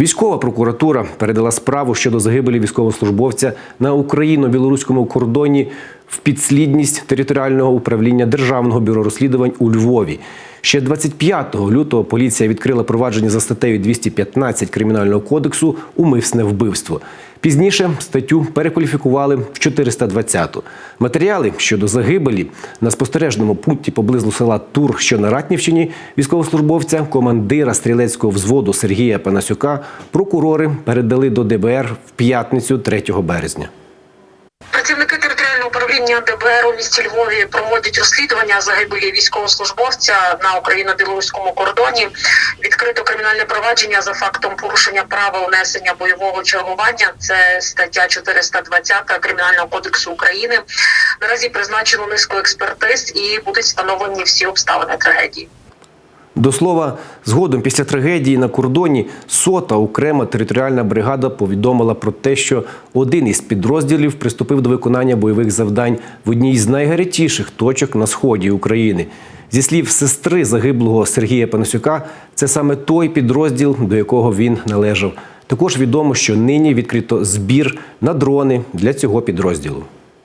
Військова прокуратура передала справу щодо загибелі військовослужбовця на україно-білоруському кордоні в підслідність територіального управління Державного бюро розслідувань у Львові. Ще 25 лютого поліція відкрила провадження за статтею 215 Кримінального кодексу Умисне вбивство. Пізніше статтю перекваліфікували в 420-ту. Матеріали щодо загибелі на спостережному пункті поблизу села Тур, що на Ратнівщині, військовослужбовця, командира стрілецького взводу Сергія Панасюка, прокурори передали до ДБР в п'ятницю 3 березня. Працівники територіального управління ДБР у місті Львові проводять розслідування загибелі військовослужбовця на україно-білоруському кордоні. Відкрито кримінальне провадження за фактом порушення права унесення бойового чергування. Це стаття 420 Кримінального кодексу України. Наразі призначено низку експертиз і будуть встановлені всі обставини трагедії. До слова, згодом після трагедії на кордоні сота окрема територіальна бригада повідомила про те, що один із підрозділів приступив до виконання бойових завдань в одній з найгарячіших точок на сході України. Зі слів сестри загиблого Сергія Панасюка, це саме той підрозділ, до якого він належав. Також відомо, що нині відкрито збір на дрони для цього підрозділу.